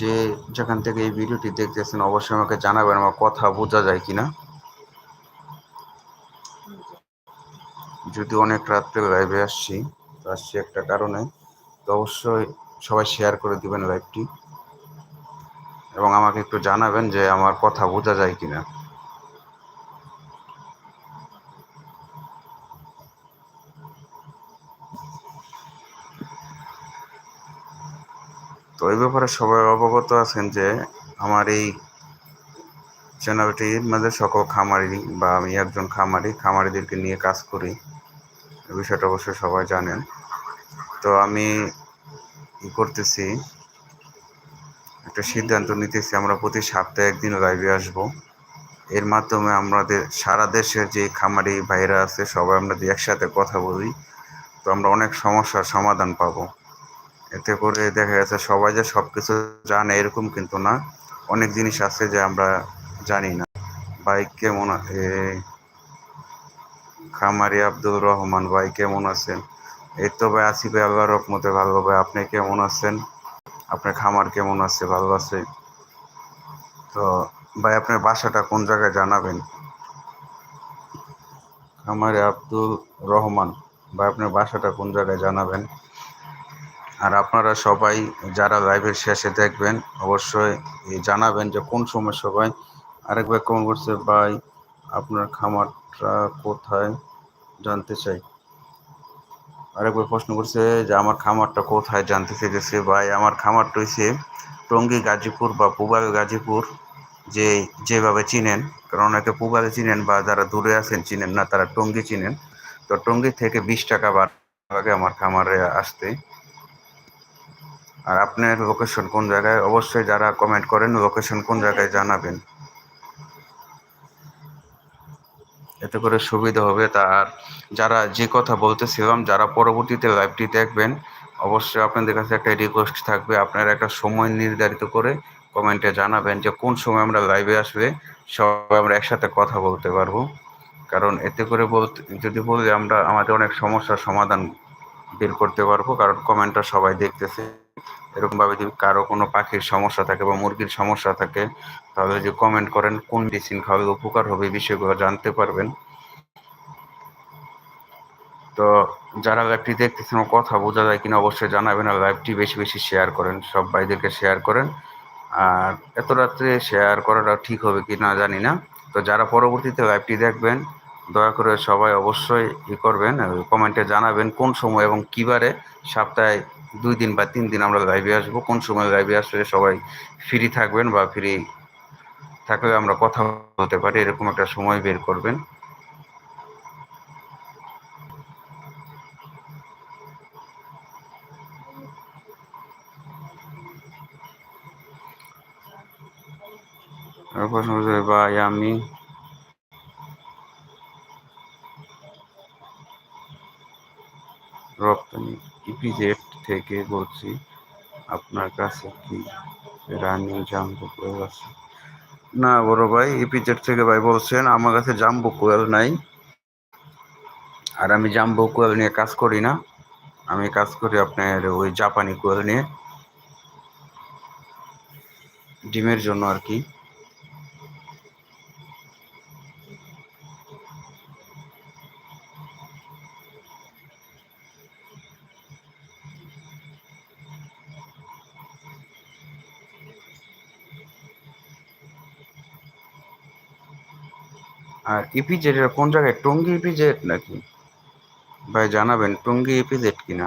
যে যেখান থেকে এই ভিডিওটি দেখতেছেন, অবশ্যই আমাকে জানাবেন আমার কথা বোঝা যায় কিনা। যদি অনেক রাত্রে লাইভে আসছি আসছি একটা কারণে, তো অবশ্যই সবাই শেয়ার করে দিবেন লাইভটি এবং আমাকে একটু জানাবেন যে আমার কথা বোঝা যায় কিনা। এই ব্যাপারে সবাই অবগত আছেন যে আমার এই চ্যানেলটির মধ্যে সকল খামারি বা আমি একজন খামারি, খামারিদেরকে নিয়ে কাজ করি। বিষয়টা অবশ্যই সবাই জানেন। তো আমি করতেছি, একটা সিদ্ধান্ত নিতেছি, আমরা প্রতি সপ্তাহে একদিন লাইভে আসব। এর মাধ্যমে আমাদের সারা দেশের যে খামারি ভাইরা আছে, সবাই আমরা একসাথে কথা বলি। তো আমরা অনেক সমস্যার সমাধান পাবো। এতে করে দেখা গেছে সবাই যে সব কিছু জানে এরকম কিন্তু না। অনেক জিনিস আছে যে আমরা জানি না। বাইক কেমন খামারি আব্দুল রহমান ভাই কেমন আছেন? এই তো ভাই আসি ভাই আল্লাহ রহমতে ভালো ভাই, আপনি কেমন আছেন? আপনার খামার কেমন আছে? ভালো আছে? তো ভাই আপনার বাসাটা কোন জায়গায় জানাবেন? খামারে আব্দুল রহমান, ভাই আপনার বাসাটা কোন জায়গায় জানাবেন? আর আপনারা সবাই যারা লাইভের শেষে দেখবেন, অবশ্যই জানাবেন যে কোন সময় সবাই আরেক ভাই কমেন্ট করছে, ভাই, আপনার খামারটা কোথায়? জানতে চাই। আরেকবার প্রশ্ন করছে যে, আমার খামারটা কোথায়? জানতে চেয়েছে ভাই, আমার খামারটা হয়েছে টঙ্গী, গাজীপুর বা পুবাল, গাজীপুর। যে, যেভাবে চিনেন, কারণ অনেকে পুবালে চিনেন বা যারা দূরে আছেন চিনেন না, তারা টঙ্গী চিনেন। তো টঙ্গী থেকে বিশ টাকা বার লাগে আমার খামারে আসতে। আর আপনার লোকেশন কোন জায়গায়, অবশ্যই যারা কমেন্ট করেন লোকেশন কোন জায়গায় জানাবেন। এতে করে সুবিধা হবে। তার যারা যে কথা বলতেছিলাম, যারা পরবর্তীতে লাইভটি দেখবেন, অবশ্যই আপনাদের কাছে একটা রিকোয়েস্ট থাকবে। আপনারা একটা সময় নির্ধারিত করে কমেন্টে জানাবেন যে কোন সময় আমরা লাইভে আসবে, সবাই আমরা একসাথে কথা বলতে পারব। কারণ এতে করে বলতে, যদি বলি আমরা, আমাদের অনেক সমস্যার সমাধান বের করতে পারব। কারণ কমেন্টটা সবাই দেখতেছে। এরকমভাবে যদি কারও কোনো পাখির সমস্যা থাকে বা মুরগির সমস্যা থাকে, তাহলে যে কমেন্ট করেন, কোন মেডিসিন খাওয়ালে উপকার হবে বিষয়গুলো জানতে পারবেন। তো যারা লাইভটি দেখতেছেন কথা বোঝা যায় কিনা অবশ্যই জানাবেন আর লাইভটি বেশি বেশি শেয়ার করেন, সব ভাইদেরকে শেয়ার করেন। আর এত রাত্রে শেয়ার করাটা ঠিক হবে কি না জানি না। তো যারা পরবর্তীতে লাইভটি দেখবেন, দয়া করে সবাই অবশ্যই ই করবেন কমেন্টে জানাবেন কোন সময় এবং কিবারে সপ্তাহে দুই দিন বা তিন দিন আমরা লাইভে আসব। কোন সময় লাইভে আসলে সবাই ফ্রি থাকবেন বা ফ্রি থাকলে আমরা কথা হতে পারি, এরকম একটা সময় বের করবেন। ভাই আমি ইপিজেড থেকে বলছি, আপনার কাছে কি রানিং জাম্বো কোয়েল আছে? না বড় ভাই, ইপিজেড থেকে ভাই বলছেন, আমার কাছে জাম্বো কোয়েল নাই। আর আমি জাম্বো কোয়েল নিয়ে কাজ করি না। আমি কাজ করি আপনার ওই জাপানি কোয়েল নিয়ে। ডিমের জন্য আর কি। আর ইপিজেড এর কোন জায়গায়? টঙ্গী ইপিজেড নাকি? ভাই জানাবেন, টঙ্গী ইপিজেড কিনা?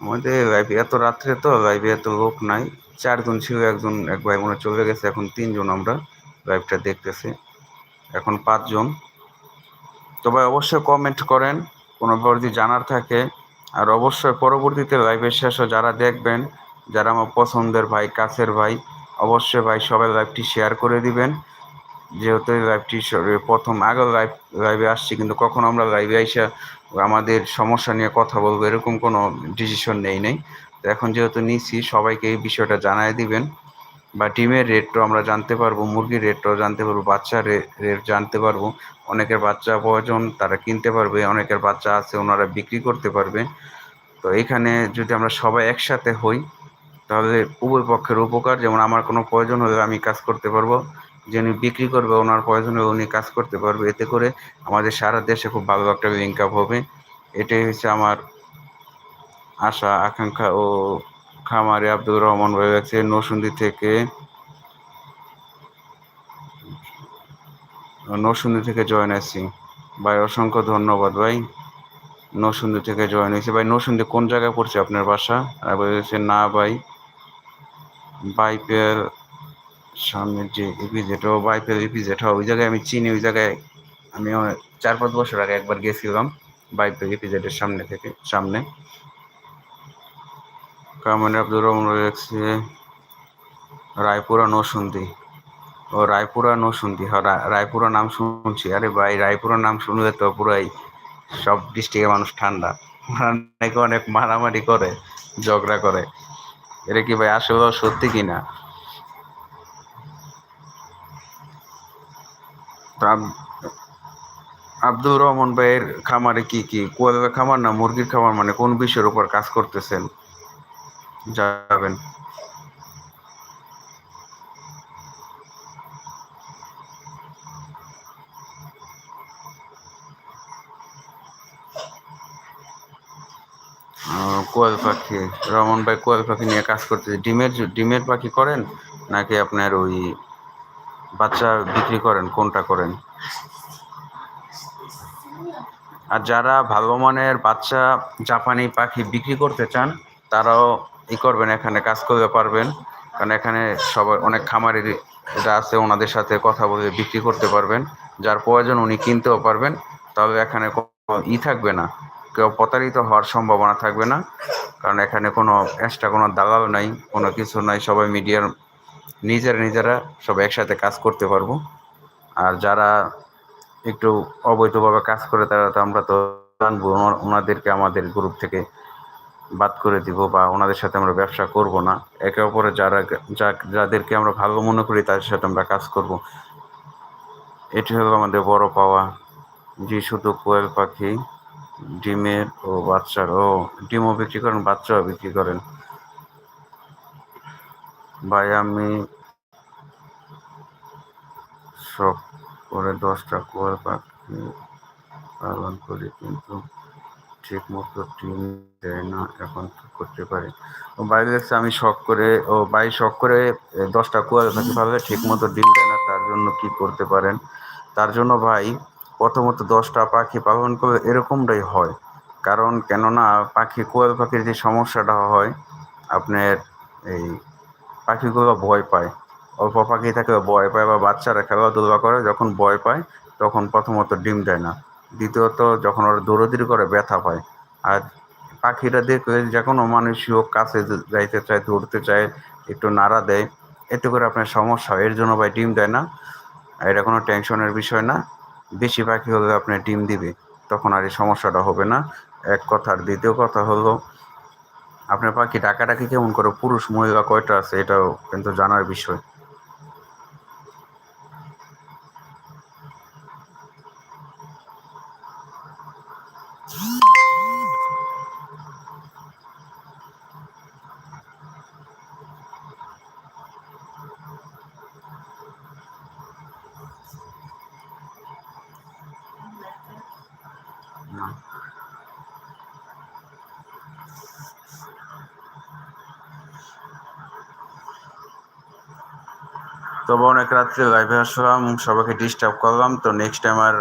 আমাদের লাইভে এত রাত্রে তো, লাইভে এত লোক নাই। চারজন ছিল, একজন, এক ভাই মনে চলে গেছে, এখন তিনজন আমরা লাইভটা দেখতেছি। এখন পাঁচজন। তো ভাই অবশ্যই কমেন্ট করেন, কোনো যদি জানার থাকে। আর অবশ্যই পরবর্তীতে লাইভের শেষে যারা দেখবেন যারা আমার পছন্দের ভাই, কাছের ভাই, অবশ্যই ভাই সবাই লাইভটি শেয়ার করে দিবেন। যেহেতু লাইভটি প্রথম আগে লাইভ লাইভে আসছি, কিন্তু কখন আমরা লাইভে আইসা আমাদের সমস্যা নিয়ে কথা বলব, এরকম কোনো ডিসিশন নেই নেই। তো এখন যেহেতু নিছি, সবাইকে এই বিষয়টা জানাই দিবেন। বা ডিমের রেটটাও আমরা জানতে পারব, মুরগির রেটটাও জানতে পারব বাচ্চার রেট জানতে পারব। অনেকের বাচ্চা প্রয়োজন, তারা কিনতে পারবে, অনেকের বাচ্চা আছে, ওনারা বিক্রি করতে পারবে। তো এখানে যদি আমরা সবাই একসাথে হই তাহলে উভয় পক্ষের উপকার। যেমন আমার কোনো প্রয়োজন হলে আমি কাজ করতে পারব যিনি বিক্রি করবে, ওনার প্রয়োজন হলে উনি কাজ করতে পারবে। এতে করে আমাদের সারা দেশে খুব ভালো একটা লিঙ্ক আপ হবে। এটাই হচ্ছে আমার আশা, আকাঙ্ক্ষা ও খামারে আব্দুর রহমান ভাই আছে নসুন্দি থেকে। নরসুন্দি থেকে জয়েন আছি ভাই, অসংখ্য ধন্যবাদ ভাই। নসুন্দি থেকে জয়েন হয়েছে। ভাই নরসুন্দি কোন জায়গায় পড়ছে আপনার বাসা? আর না ভাই। বাইপের সামনের যে ইপিজেট ও বাইপের ইপিজেট ওই জায়গায় আমি চিনি, ওই জায়গায় আমি চার পাঁচ বছর আগে একবার গেছিলাম বাইপের ইপিজেটের সামনে থেকে, সামনে। কামানি আব্দুর রহমান রয়েছে রায়পুরা নসুন্দি ও রায়পুরা নসুন্দি হ্যাঁ রায়পুরা নাম শুনছি। আরে ভাই, রায়পুরা নাম শুনলে তো পুরাই সব ডিস্ট্রিক্টের মানুষ ঠান্ডা। নাকি অনেক মারামারি করে, ঝগড়া করে। এটা কি ভাই আসলে সত্যি কিনা? আব্দুর রহমান ভাইয়ের খামারে কি কি? কুয়ালা খামার না মুরগির খামার মানে কোন বিষয়ের উপর কাজ করতেছেন? যাবেন। কোয়েল পাখি, রমন ভাই কোয়েল পাখি নিয়ে কাজ করতেছে। ডিমের ডিমের পাখি করেন নাকি আপনার ওই বাচ্চা বিক্রি করেন, কোনটা করেন? আর যারা ভালো মানের বাচ্চা জাপানি পাখি বিক্রি করতে চান, তারাও ই করবেন, এখানে কাজ করতে পারবেন। কারণ এখানে সবাই অনেক খামারের আছে, ওনাদের সাথে কথা বলে বিক্রি করতে পারবেন। যার প্রয়োজন উনি কিনতেও পারবেন তবে এখানে ই থাকবে না। কেউ প্রতারিত হওয়ার সম্ভাবনা থাকবে না। কারণ এখানে কোনো এক্সট্রা কোনো দালাল নাই, কোনো কিছু নাই। সবাই মিডিয়ার নিজেরা নিজেরা সব একসাথে কাজ করতে পারব। আর যারা একটু অবৈধভাবে কাজ করে, তারা তো আমরা তো জানব ওনাদেরকে আমাদের গ্রুপ থেকে বাদ করে দিব বা ওনাদের সাথে আমরা ব্যবসা করব না। একে অপরে যারা যা যাদেরকে আমরা ভালো মনে করি, তাদের সাথে আমরা কাজ করব। এটি হলো আমাদের বড় পাওয়া, যে শুধু কোয়েল পাখি। ডিমের ও বাচ্চার, ও ডিমও বিক্রি করেন, বাচ্চাও বিক্রি করেন। ভাই, আমি সব করে দশটা কোয়েল পাখি পালন করি, কিন্তু ঠিক মতো ডিম দেয় না, এখন কি করতে পারি? ও বাইরে দেখছে আমি শখ করে, ও বাই শখ করে দশটা কোয়েল পাখি পাললে ঠিক মতো ডিম দেয় না, তার জন্য কি করতে পারেন? তার জন্য ভাই প্রথমত দশটা পাখি পালন করলে এরকমটাই হয়। কারণ কেননা পাখি, কোয়েল পাখির যে সমস্যাটা হয়, আপনার এই পাখিগুলো ভয় পায়। অল্প পাখি থাকে ভয় পায় বা বাচ্চারা খেলাধুলা করে, যখন ভয় পায়, তখন প্রথমত ডিম দেয় না। দ্বিতীয়ত, যখন ওরা দৌড়াদৌড়ি করে, ব্যথা পায়। আর পাখিরা দেখলে যে কোনো মানুষই হোক, কাছে যাইতে চায়, দৌড়তে চায়, একটু নাড়া দেয়, এতে করে আপনার সমস্যা হয়। এর জন্য ভাই ডিম দেয় না। এটা কোনো টেনশনের বিষয় না। বেশি পাখি হলে আপনি ডিম দিবে, তখন আর এই সমস্যাটা হবে না। এক কথা, আর দ্বিতীয় কথা হলো, আপনার পাখি ডাকাডাকি কেমন করে পুরুষ, মহিলা কয়টা আছে, এটাও কিন্তু জানার বিষয়। তবে অনেক রাত্রে লাইভে আসলাম, সবাইকে ডিস্টার্ব করলাম। তো নেক্সট টাইম আর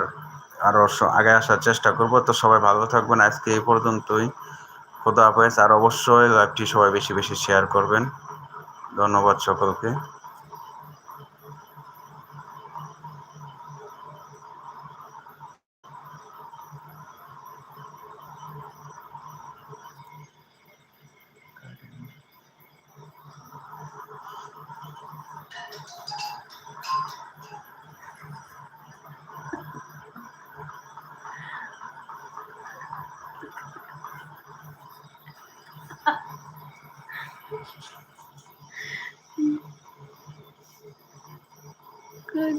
আরও আগে আসার চেষ্টা করব। তো সবাই ভালো থাকবেন। আজকে এই পর্যন্তই। খোদা হাফেজ। আর অবশ্যই লাইভটি সবাই বেশি বেশি শেয়ার করবেন। ধন্যবাদ সকলকে। 嗯。哥